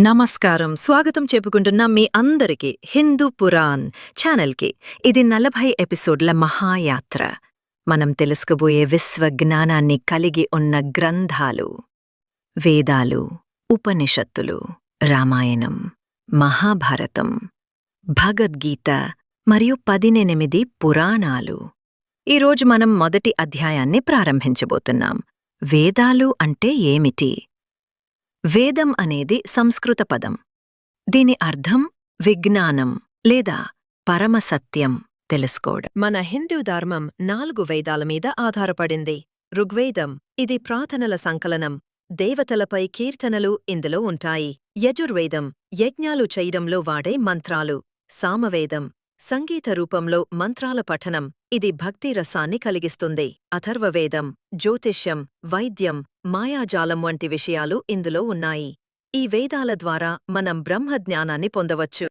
నమస్కారం. స్వాగతం చెప్పుకుంటున్న మీ అందరికీ హిందూ పురాణ్ ఛానల్కి. ఇది నలభై ఎపిసోడ్ల మహాయాత్ర. మనం తెలుసుకోబోయే విశ్వ జ్ఞానాన్ని కలిగి ఉన్న గ్రంథాలు. వేదాలు ఉపనిషత్తులు రామాయణం మహాభారతం భగవద్గీత మరియు పదినెనిమిది పురాణాలు. ఈరోజు మనం మొదటి అధ్యాయాన్ని ప్రారంభించబోతున్నాం. వేదాలు అంటే ఏమిటి? వేదం అనేది సంస్కృత పదం. దీని అర్థం విజ్ఞానం లేదా పరమసత్యం తెలుసుకోవడం. మన హిందూ ధర్మం నాలుగు వేదాల మీద ఆధారపడింది. ఋగ్వేదం ఇది ప్రార్థనల సంకలనం దేవతలపై కీర్తనలు ఇందులో ఉంటాయి. యజుర్వేదం యజ్ఞాలు చేయడంలో వాడే మంత్రాలు. సామవేదం సంగీత రూపంలో మంత్రాల పఠనం. ఇది భక్తి రసాన్ని కలిగిస్తుంది. అథర్వవేదం జ్యోతిష్యం వైద్యం మాయాజాలం వంటి విషయాలు ఇందులో ఉన్నాయి. ఈ వేదాల ద్వారా మనం బ్రహ్మ జ్ఞానాన్ని పొందవచ్చు.